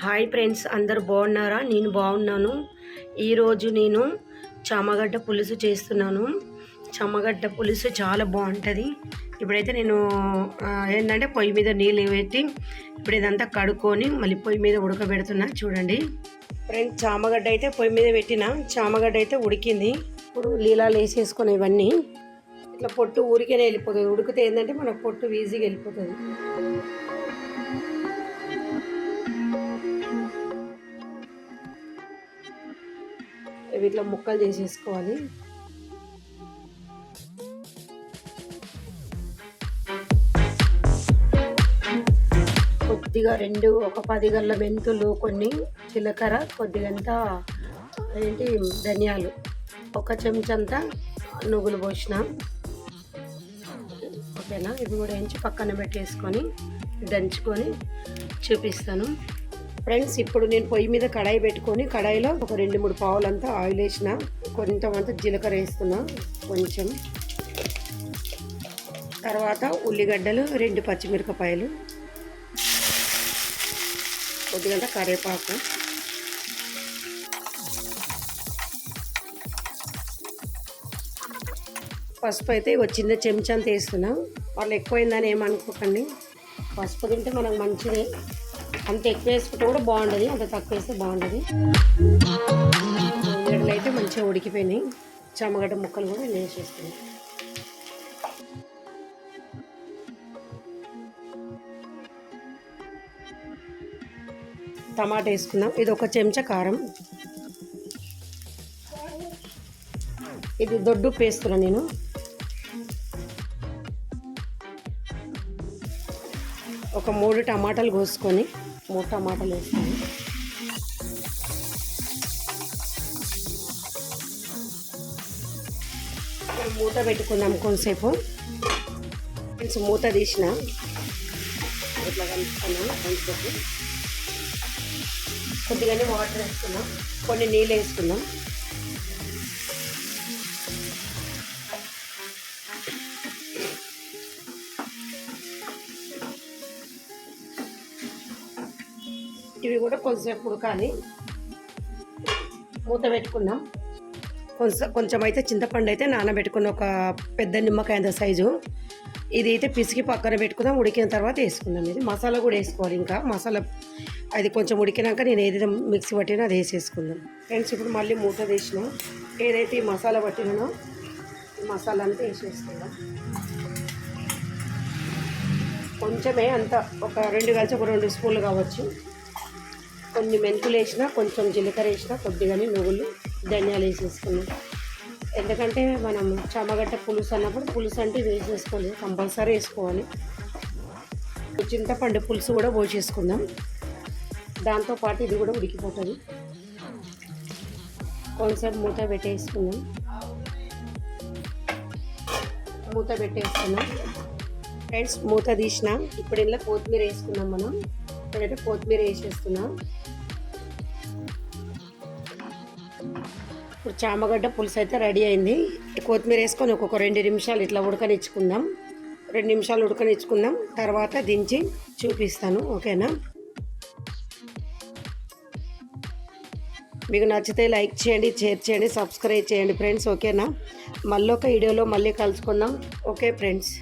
Hi friends అందరు బాగున్నారా? నేను బాగున్నాను. ఈరోజు నేను చామగడ్డ పులుసు చేస్తున్నాను. చామగడ్డ పులుసు చాలా బాగుంటుంది. ఇప్పుడైతే నేను ఏంటంటే పొయ్యి మీద నీళ్ళు పెట్టి ఇప్పుడు ఇదంతా కడుక్కొని మళ్ళీ పొయ్యి మీద ఉడకబెడుతున్నా. చూడండి. ఫ్రెండ్స్ చామగడ్డ అయితే పొయ్యి మీద పెట్టిన. చామగడ్డ అయితే ఉడికింది. ఇప్పుడు లీలాలు వేసేసుకుని ఇవన్నీ. ఇట్లా పొట్టు ఊరికే వెళ్ళిపోతుంది. ఉడికితే ఏంటంటే మనకు పొట్టు ఈజీగా వెళ్ళిపోతుంది. ఇవి ఇట్లా ముక్కలు చేసేసుకోవాలి. కొద్దిగా రెండు ఒక పది గల్ల మెంతులు కొన్ని జీలకర్ర కొద్దిగంత ఏంటి ధనియాలు. ఒక చెంచంతా నువ్వులు పోసిన. ఓకేనా? ఇవి కూడా వేయించి పక్కన పెట్టేసుకొని దంచుకొని చూపిస్తాను. ఫ్రెండ్స్ ఇప్పుడు నేను పొయ్యి మీద కడాయి పెట్టుకొని కడాయిలో ఒక రెండు మూడు పావులంతా ఆయిల్ వేసిన కొంతమంత జీలకర్ర వేస్తున్నా కొంచెం. తర్వాత ఉల్లిగడ్డలు రెండు పచ్చిమిరపకాయలు కొద్దిగంట కరివేపాకు. పసుపు అయితే ఒక చిన్న చెంచా అంత వేస్తున్నాం. వాళ్ళు ఎక్కువైందని ఏమనుకోకండి. పసుపు తింటే మనకు మంచిది. అంత ఎక్కువ వేసుకుంటే కూడా బాగుంటుంది అంత తక్కువ వేస్తే బాగుంటుంది ఉల్లిగడ్డలు అయితే మంచిగా ఉడికిపోయినాయి. చామగడ్డ ముక్కలు కూడా నేను వేసేస్తున్నాను టమాటా వేసుకుందాం. ఇది ఒక చెంచా కారం. ఇది దొడ్డు పేస్తున్నా నేను. ఒక మూడు టమాటాలు కోసుకొని మూడు టమాటాలు వేస్తాను మూత పెట్టుకుందాం కొంతసేపు. కొంచెం మూత తీసిన. ఇట్లా కలుపుకున్నాం కొంతసేపు కొద్దిగానే వాటర్ వేసుకున్నాం. కొన్ని నీళ్ళు వేసుకున్నాం. ఇవి కూడా కొంచెంసేపు ఉడకాలి మూత పెట్టుకున్నాం. కొంచెం కొంచెం అయితే చింతపండు అయితే నానబెట్టుకున్న ఒక పెద్ద నిమ్మకాయ అంత సైజు. ఇది అయితే పిసికి పక్కన పెట్టుకుందాం ఉడికిన తర్వాత వేసుకుందాం. ఇది మసాలా కూడా వేసుకోవాలి ఇంకా. మసాలా అది కొంచెం ఉడికినాక నేను ఏదైతే మిక్సీ పట్టినా అది వేసేసుకుందాం. ఫ్రెండ్స్ ఇప్పుడు మళ్ళీ మూత తీసిన. ఏదైతే ఈ మసాలా పట్టినానో ఈ మసాలా అంతా వేసేసుకుందాం. కొంచెమే అంత ఒక రెండు కలిసి ఒక రెండు స్పూన్లు కావచ్చు. కొన్ని మెంతులు వేసిన కొంచెం జీలకర్ర వేసిన కొద్దిగానే నువ్వులు ధనియాలు వేసేసుకున్నాం. ఎందుకంటే మనం చామగడ్డ పులుసు అన్నప్పుడు పులుసు అంటే ఇది వేసేసుకోవాలి కంపల్సరీ వేసుకోవాలి. చింతపండు పులుసు కూడా పోసేసుకుందాం. దాంతోపాటు ఇది కూడా ఉడికిపోతుంది. కొంచెం మూత పెట్టేసుకుందాం. మూత పెట్టేసుకున్నాం. ఫ్రెండ్స్ మూత తీసిన ఇప్పుడు ఇలా కొత్తిమీర వేసుకున్నాం మనం. ఇప్పుడైతే కొత్తిమీర వేసేస్తున్నాం. ఇప్పుడు చామగడ్డ పులుసు అయితే రెడీ అయింది. కొత్తిమీర వేసుకొని ఒక్కొక్క రెండు నిమిషాలు ఇట్లా ఉడకనిచ్చుకుందాం. రెండు నిమిషాలు ఉడకనిచ్చుకుందాం. తర్వాత దించి చూపిస్తాను. ఓకేనా? మీకు నచ్చితే లైక్ చేయండి షేర్ చేయండి సబ్స్క్రైబ్ చేయండి ఫ్రెండ్స్. ఓకేనా? మళ్ళీ ఒక వీడియోలో మళ్ళీ కలుసుకుందాం. Okay friends.